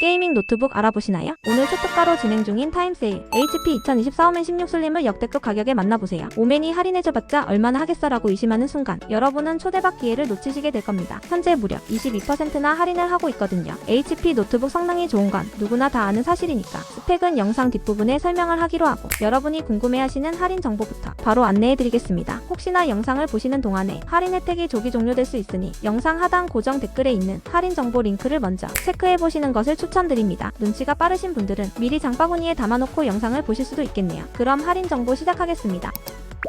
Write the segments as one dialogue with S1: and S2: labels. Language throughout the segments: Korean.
S1: 게이밍 노트북 알아보시나요? 오늘 초특가로 진행 중인 타임세일 HP 2024 오멘 16 슬림을 역대급 가격에 만나보세요. 오멘이 할인해줘봤자 얼마나 하겠어라고 의심하는 순간 여러분은 초대박 기회를 놓치시게 될 겁니다. 현재 무려 22%나 할인을 하고 있거든요. HP 노트북 성능이 좋은 건 누구나 다 아는 사실이니까 스펙은 영상 뒷부분에 설명을 하기로 하고 여러분이 궁금해하시는 할인 정보부터 바로 안내해드리겠습니다. 혹시나 영상을 보시는 동안에 할인 혜택이 조기 종료될 수 있으니 영상 하단 고정 댓글에 있는 할인 정보 링크를 먼저 체크해보시는 것을 추천드립니다. 눈치가 빠르신 분들은 미리 장바구니에 담아놓고 영상을 보실 수도 있겠네요. 그럼 할인 정보 시작하겠습니다.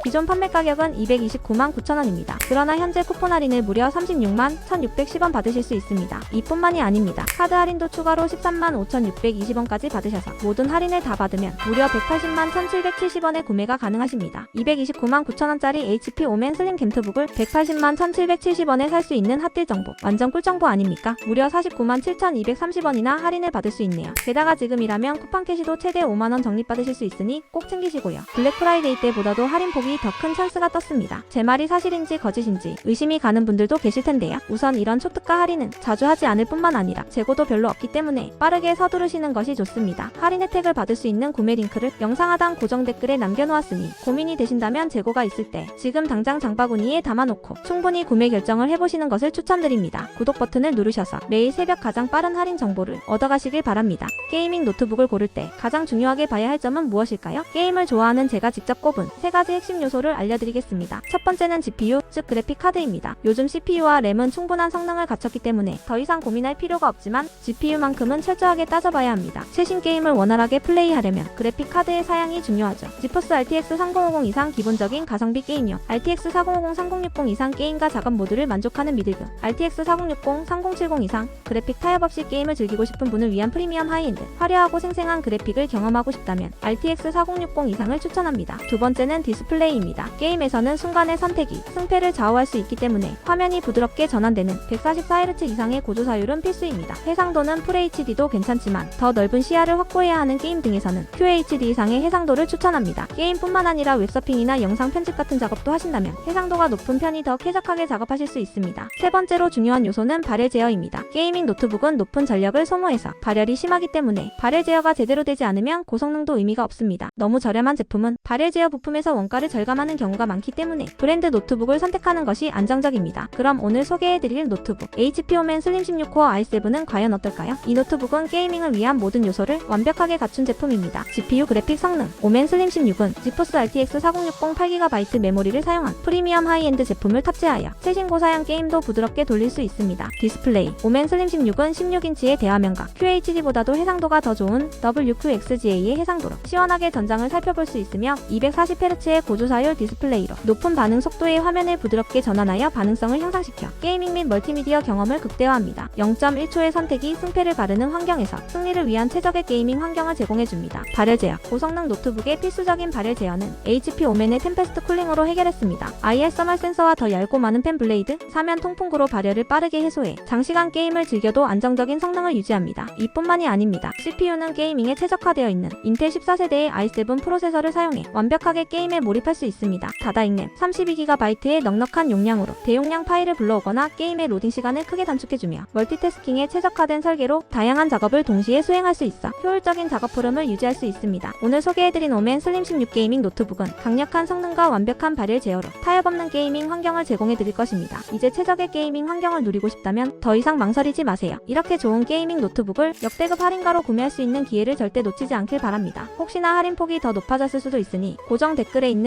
S1: 기존 판매 가격은 229만 9천원입니다. 그러나 현재 쿠폰 할인을 무려 36만 1,610원 받으실 수 있습니다. 이뿐만이 아닙니다. 카드 할인도 추가로 13만 5,620원까지 받으셔서 모든 할인을 다 받으면 무려 180만 1,770원에 구매가 가능하십니다. 229만 9천원짜리 HP 오멘 슬림 캠트북을 180만 1,770원에 살 수 있는 핫딜 정보. 완전 꿀 정보 아닙니까? 무려 49만 7,230원이나 할인을 받을 수 있네요. 게다가 지금이라면 쿠팡 캐시도 최대 5만원 적립받으실 수 있으니 꼭 챙기시고요. 블랙 프라이데이 때보다도 할인 폭이 더 큰 찬스가 떴습니다. 제 말이 사실인지 거짓인지 의심이 가는 분들도 계실 텐데요. 우선 이런 초특가 할인은 자주 하지 않을 뿐만 아니라 재고도 별로 없기 때문에 빠르게 서두르시는 것이 좋습니다. 할인 혜택을 받을 수 있는 구매 링크를 영상 하단 고정 댓글에 남겨놓았으니 고민이 되신다면 재고가 있을 때 지금 당장 장바구니에 담아놓고 충분히 구매 결정을 해보시는 것을 추천드립니다. 구독 버튼을 누르셔서 매일 새벽 가장 빠른 할인 정보를 얻어가시길 바랍니다. 게이밍 노트북을 고를 때 가장 중요하게 봐야 할 점은 무엇일까요? 게임을 좋아하는 제가 직접 꼽은 세 가지 핵심 요소를 알려드리겠습니다. 첫 번째는 GPU, 즉 그래픽 카드입니다. 요즘 CPU와 램은 충분한 성능을 갖췄기 때문에 더 이상 고민할 필요가 없지만 GPU만큼은 철저하게 따져봐야 합니다. 최신 게임을 원활하게 플레이하려면 그래픽 카드의 사양이 중요하죠. 지포스 RTX 3050 이상 기본적인 가성비 게임용, RTX 4050, 3060 이상 게임과 작업 모드를 만족하는 미들급, RTX 4060, 3070 이상 그래픽 타협 없이 게임을 즐기고 싶은 분을 위한 프리미엄 하이엔드, 화려하고 생생한 그래픽을 경험하고 싶다면 RTX 4060 이상을 추천합니다. 두 번째는 디스플레이 입니다. 게임에서는 순간의 선택이 승패를 좌우할 수 있기 때문에 화면이 부드럽게 전환되는 144Hz 이상의 고조사율은 필수입니다. 해상도는 FHD도 괜찮지만 더 넓은 시야를 확보해야 하는 게임 등에서는 QHD 이상의 해상도를 추천합니다. 게임뿐만 아니라 웹서핑이나 영상 편집 같은 작업도 하신다면 해상도가 높은 편이 더 쾌적하게 작업하실 수 있습니다. 세 번째로 중요한 요소는 발열 제어입니다. 게이밍 노트북은 높은 전력을 소모해서 발열이 심하기 때문에 발열 제어가 제대로 되지 않으면 고성능도 의미가 없습니다. 너무 저렴한 제품은 발열 제어 부품에서 원가를 절감하는 경우가 많기 때문에 브랜드 노트북을 선택하는 것이 안정적입니다. 그럼 오늘 소개해드릴 노트북 HP 오멘 슬림 16코어 i7은 과연 어떨까요? 이 노트북은 게이밍을 위한 모든 요소를 완벽하게 갖춘 제품입니다. GPU 그래픽 성능 오멘 슬림 16은 지포스 RTX 4060 8GB 메모리를 사용한 프리미엄 하이엔드 제품을 탑재하여 최신 고사양 게임도 부드럽게 돌릴 수 있습니다. 디스플레이 오멘 슬림 16은 16인치의 대화면과 QHD보다도 해상도가 더 좋은 WQXGA의 해상도로 시원하게 전장을 살펴볼 수 있으며 240Hz의 고 조사율 디스플레이로 높은 반응 속도의 화면을 부드럽게 전환하여 반응성을 향상시켜 게이밍 및 멀티미디어 경험을 극대화합니다. 0.1초의 선택이 승패를 가르는 환경에서 승리를 위한 최적의 게이밍 환경을 제공해줍니다. 발열 제어 고성능 노트북의 필수적인 발열 제어는 HP 오멘의 템페스트 쿨링으로 해결했습니다. IR 서멀 센서와 더 얇고 많은 펜 블레이드, 사면 통풍구로 발열을 빠르게 해소해 장시간 게임을 즐겨도 안정적인 성능을 유지합니다. 이뿐만이 아닙니다. CPU는 게이밍에 최적화되어 있는 인텔 14세대의 i7 프로세서를 사용해 완벽하게 게임에 몰입할 수 있습니다. 다다익램 32GB의 넉넉한 용량으로 대용량 파일을 불러오거나 게임의 로딩 시간을 크게 단축해주며 멀티태스킹에 최적화된 설계로 다양한 작업을 동시에 수행할 수 있어 효율적인 작업 흐름을 유지할 수 있습니다. 오늘 소개해드린 오멘 슬림 16 게이밍 노트북은 강력한 성능과 완벽한 발열 제어로 타협 없는 게이밍 환경을 제공해드릴 것입니다. 이제 최적의 게이밍 환경을 누리고 싶다면 더 이상 망설이지 마세요. 이렇게 좋은 게이밍 노트북을 역대급 할인가로 구매할 수 있는 기회를 절대 놓치지 않길 바랍니다. 혹시나 할인 폭이 더 높아졌을 수도 있으니 고정 댓글에